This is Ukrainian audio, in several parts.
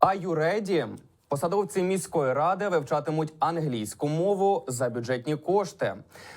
А юреді посадовці міської ради вивчатимуть англійську мову за бюджетні кошти.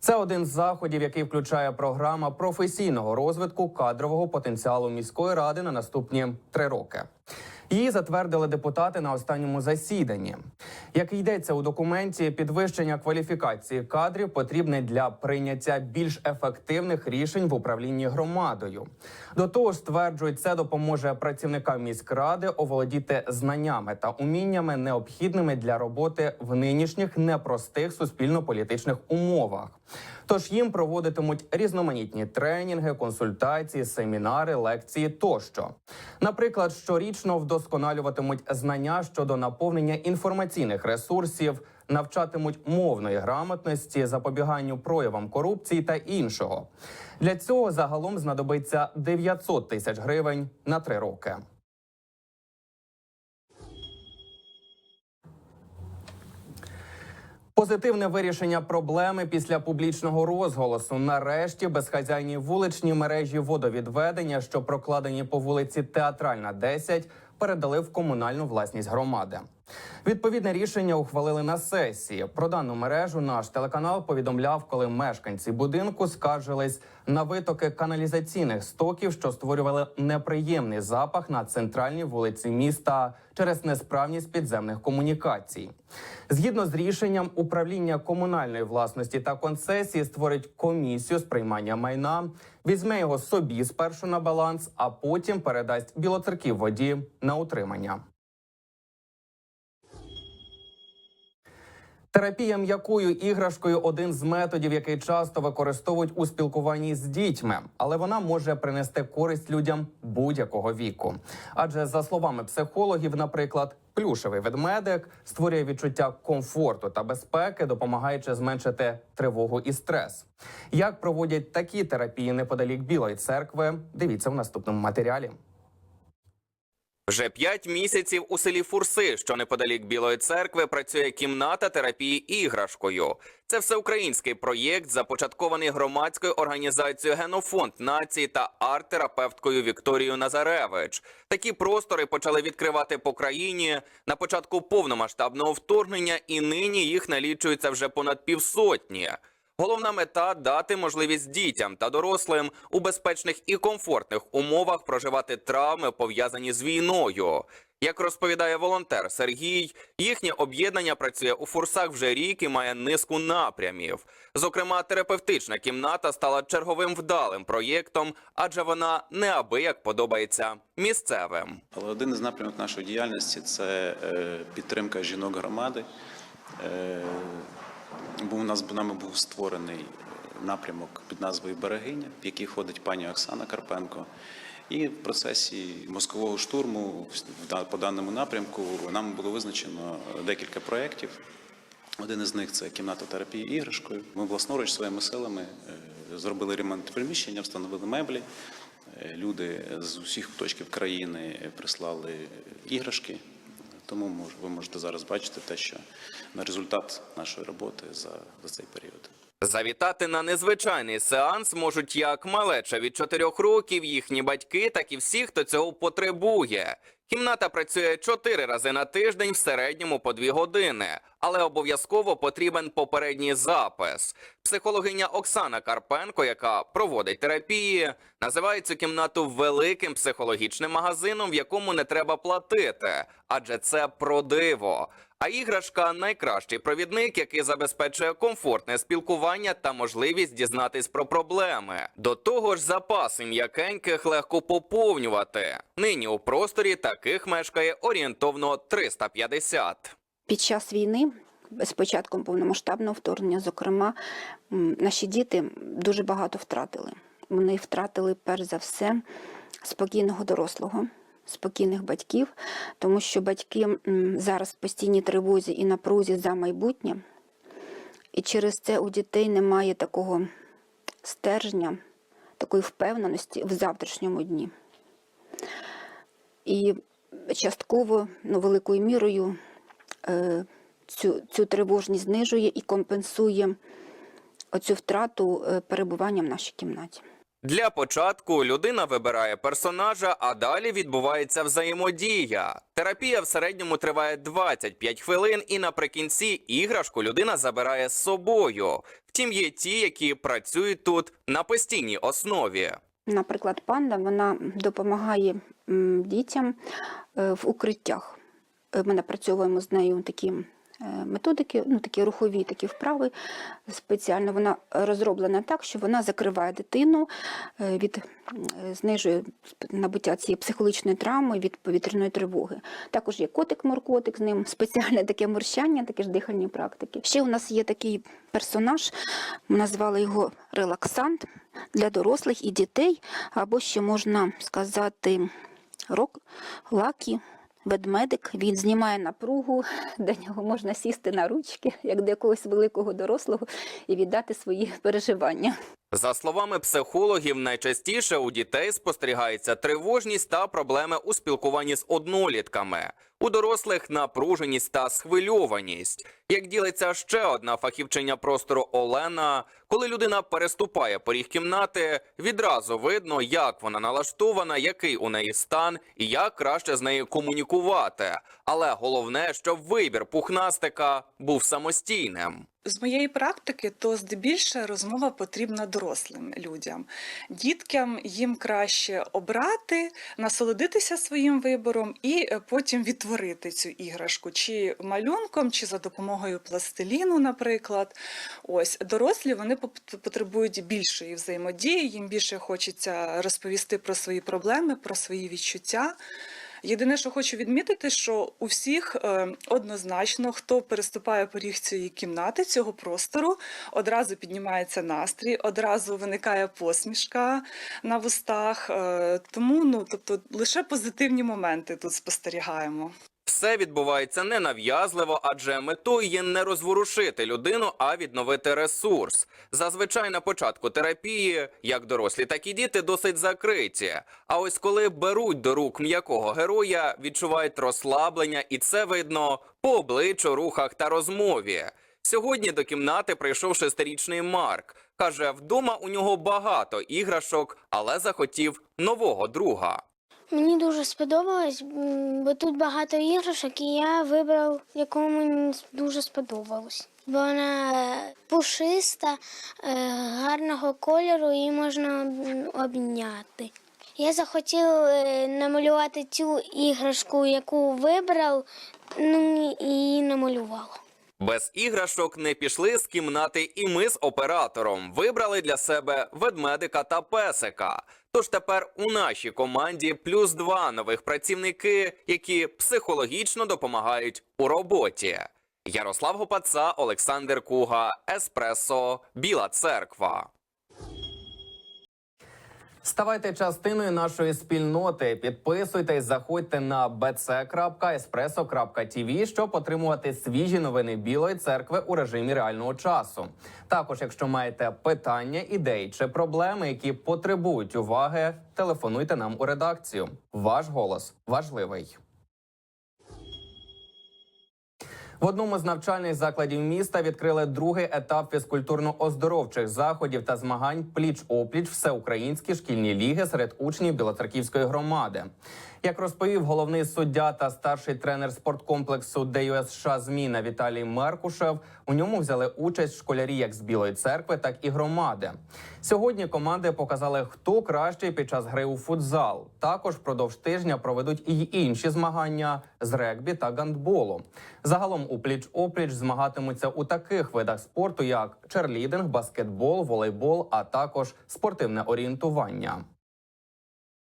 Це один з заходів, який включає програма професійного розвитку кадрового потенціалу міської ради на наступні три роки. Її затвердили депутати на останньому засіданні. Як йдеться у документі, підвищення кваліфікації кадрів потрібне для прийняття більш ефективних рішень в управлінні громадою. До того ж, стверджують, це допоможе працівникам міськради оволодіти знаннями та уміннями, необхідними для роботи в нинішніх непростих суспільно-політичних умовах. Тож їм проводитимуть різноманітні тренінги, консультації, семінари, лекції тощо. Наприклад, щорічно вдосконалюватимуть знання щодо наповнення інформаційних ресурсів, навчатимуть мовної грамотності, запобіганню проявам корупції та іншого. Для цього загалом знадобиться 900 тисяч гривень на три роки. Позитивне вирішення проблеми після публічного розголосу. Нарешті безхазяйні вуличні мережі водовідведення, що прокладені по вулиці Театральна, 10, передали в комунальну власність громади. Відповідне рішення ухвалили на сесії. Про дану мережу наш телеканал повідомляв, коли мешканці будинку скаржились на витоки каналізаційних стоків, що створювали неприємний запах на центральній вулиці міста через несправність підземних комунікацій. Згідно з рішенням, управління комунальної власності та концесії створить комісію з приймання майна, візьме його собі спершу на баланс, а потім передасть білоцерків воді на утримання. Терапія м'якою іграшкою один з методів, який часто використовують у спілкуванні з дітьми, але вона може принести користь людям будь-якого віку. Адже за словами психологів, наприклад, плюшевий ведмедик створює відчуття комфорту та безпеки, допомагаючи зменшити тривогу і стрес. Як проводять такі терапії неподалік Білої церкви? Дивіться в наступному матеріалі. Вже п'ять місяців у селі Фурси, що неподалік Білої церкви, працює кімната терапії іграшкою. Це всеукраїнський проєкт, започаткований громадською організацією Генофонд нації та арт-терапевткою Вікторією Назаревич. Такі простори почали відкривати по країні на початку повномасштабного вторгнення, і нині їх налічується вже понад півсотні. Головна мета дати можливість дітям та дорослим у безпечних і комфортних умовах проживати травми, пов'язані з війною. Як розповідає волонтер Сергій, їхнє об'єднання працює у фурсах вже рік і має низку напрямів. Зокрема, терапевтична кімната стала черговим вдалим проєктом, адже вона неабияк подобається місцевим. Але один із напрямок нашої діяльності це е, підтримка жінок громади. Був у нас нами був створений напрямок під назвою Берегиня, в який ходить пані Оксана Карпенко. І в процесі мозкового штурму по даному напрямку нам було визначено декілька проєктів. Один із них це кімната терапії іграшкою. Ми власноруч своїми силами е, зробили ремонт приміщення, встановили меблі. Е, Люди з усіх куточків країни прислали іграшки. Тому ви можете зараз бачити те, що на результат нашої роботи за цей період. Завітати на незвичайний сеанс можуть як малеча від 4 років, їхні батьки, так і всі, хто цього потребує. Кімната працює 4 рази на тиждень, в середньому по 2 години, але обов'язково потрібен попередній запис. Психологиня Оксана Карпенко, яка проводить терапії, називає цю кімнату великим психологічним магазином, в якому не треба платити, адже це про диво. А іграшка найкращий провідник, який забезпечує комфортне спілкування та можливість дізнатись про проблеми. До того ж, запаси м'якеньких легко поповнювати. Нині у просторі таких мешкає орієнтовно 350. Під час війни, з початком повномасштабного вторгнення, зокрема, наші діти дуже багато втратили. Вони втратили перш за все спокійного дорослого, спокійних батьків, тому що батьки зараз в постійній тривозі і напрузі за майбутнє, і через це у дітей немає такого стержня, такої впевненості в завтрашньому дні. І частково, ну, великою мірою, е, цю, цю тривожність знижує і компенсує оцю втрату е, перебування в нашій кімнаті. Для початку людина вибирає персонажа, а далі відбувається взаємодія. Терапія в середньому триває 25 хвилин, і наприкінці іграшку людина забирає з собою. Втім, є ті, які працюють тут на постійній основі. Наприклад, панда вона допомагає дітям е, в укриттях. Е, Ми напрацьовуємо з нею такі методики, ну такі рухові, такі вправи. Спеціально вона розроблена так, що вона закриває дитину е, від е, знижує набуття цієї психологічної травми від повітряної тривоги. Також є котик-моркотик, з ним спеціальне таке морщання, такі ж дихальні практики. Ще у нас є такий персонаж, ми назвали його релаксант для дорослих і дітей, або ще можна сказати рок, лакі. Ведмедик він знімає напругу, до нього можна сісти на ручки, як до якогось великого дорослого, і віддати свої переживання. За словами психологів, найчастіше у дітей спостерігається тривожність та проблеми у спілкуванні з однолітками. У дорослих напруженість та схвильованість. Як ділиться ще одна фахівчиня простору Олена, коли людина переступає поріг кімнати, відразу видно, як вона налаштована, який у неї стан і як краще з нею комунікувати. Але головне, щоб вибір пухнастика був самостійним. З моєї практики, то здебільше розмова потрібна дорослим людям. Діткам їм краще обрати, насолодитися своїм вибором і е, потім відтворити цю іграшку, чи малюнком, чи за допомогою пластиліну, наприклад. Ось дорослі вони потребують більшої взаємодії, їм більше хочеться розповісти про свої проблеми, про свої відчуття. Єдине, що хочу відмітити, що у всіх е, однозначно, хто переступає поріг цієї кімнати, цього простору, одразу піднімається настрій, одразу виникає посмішка на вустах. Е, тому ну, тобто, лише позитивні моменти тут спостерігаємо. Все відбувається ненав'язливо, адже метою є не розворушити людину, а відновити ресурс. Зазвичай на початку терапії, як дорослі, так і діти досить закриті. А ось коли беруть до рук м'якого героя, відчувають розслаблення, і це видно по обличчю, рухах та розмові. Сьогодні до кімнати прийшов шестирічний Марк. Каже, вдома у нього багато іграшок, але захотів нового друга. Мені дуже сподобалось, бо тут багато іграшок, і я вибрав, яку мені дуже сподобалось. Вона пушиста, е, гарного кольору, її можна обняти. Я захотів е, намалювати цю іграшку, яку вибрав, ну і намалювала. Без іграшок не пішли з кімнати, і ми з оператором вибрали для себе ведмедика та песика. Тож тепер у нашій команді плюс два нових працівники, які психологічно допомагають у роботі. Ярослав Гопаца, Олександр Куга, Еспресо, Біла Церква. Ставайте частиною нашої спільноти. Підписуйтесь, заходьте на bc.espresso.tv, щоб отримувати свіжі новини Білої церкви у режимі реального часу. Також, якщо маєте питання, ідеї чи проблеми, які потребують уваги, телефонуйте нам у редакцію. Ваш голос важливий. В одному з навчальних закладів міста відкрили другий етап фізкультурно-оздоровчих заходів та змагань пліч-опліч всеукраїнські шкільні ліги серед учнів Білоцерківської громади. Як розповів головний суддя та старший тренер спорткомплексу ДЮС США Зміна Віталій Меркушев, у ньому взяли участь школярі як з Білої церкви, так і громади. Сьогодні команди показали, хто кращий під час гри у футзал. Також впродовж тижня проведуть і інші змагання з регбі та гандболу. Загалом у пліч-опліч змагатимуться у таких видах спорту, як черлідинг, баскетбол, волейбол, а також спортивне орієнтування.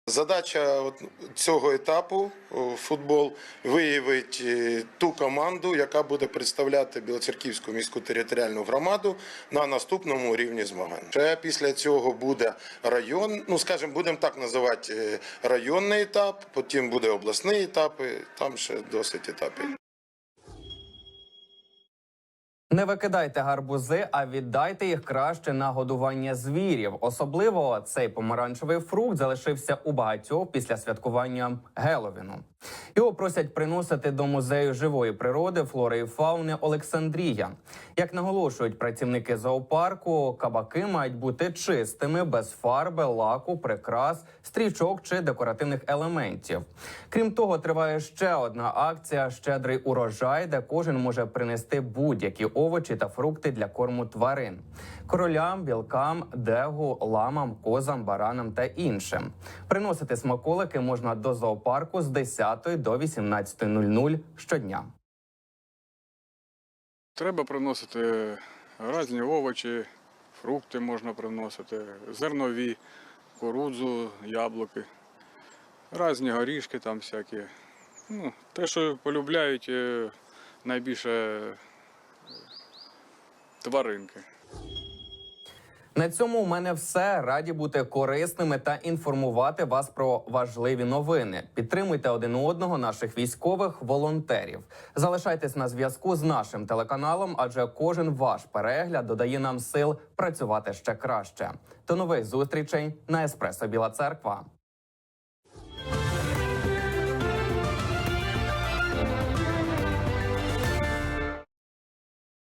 Задача цього етапу футбол виявить е, ту команду, яка буде представляти Білоцерківську міську територіальну громаду на наступному рівні змагань. Ще після цього буде район, ну скажімо, будемо так називати е, районний етап, потім буде обласний етап, там ще досить етапів. Не викидайте гарбузи, а віддайте їх краще на годування звірів. Особливо цей помаранчевий фрукт залишився у багатьох після святкування Геловіну. Його просять приносити до музею живої природи, флори і фауни Олександрія. Як наголошують працівники зоопарку, кабаки мають бути чистими, без фарби, лаку, прикрас, стрічок чи декоративних елементів. Крім того, триває ще одна акція Щедрий урожай, де кожен може принести будь-які овочі та фрукти для корму тварин королям, білкам, дегу, ламам, козам, баранам та іншим. Приносити смаколики можна до зоопарку з 10 до 18.00 щодня. Треба приносити різні овочі, фрукти можна приносити, зернові, кукурудзу, яблуки, різні горішки там всякі. Ну, те, що полюбляють е, найбільше е, тваринки. На цьому у мене все. Раді бути корисними та інформувати вас про важливі новини. Підтримуйте один одного, наших військових волонтерів. Залишайтесь на зв'язку з нашим телеканалом, адже кожен ваш перегляд додає нам сил працювати ще краще. До нових зустрічей на Еспресо Біла Церква.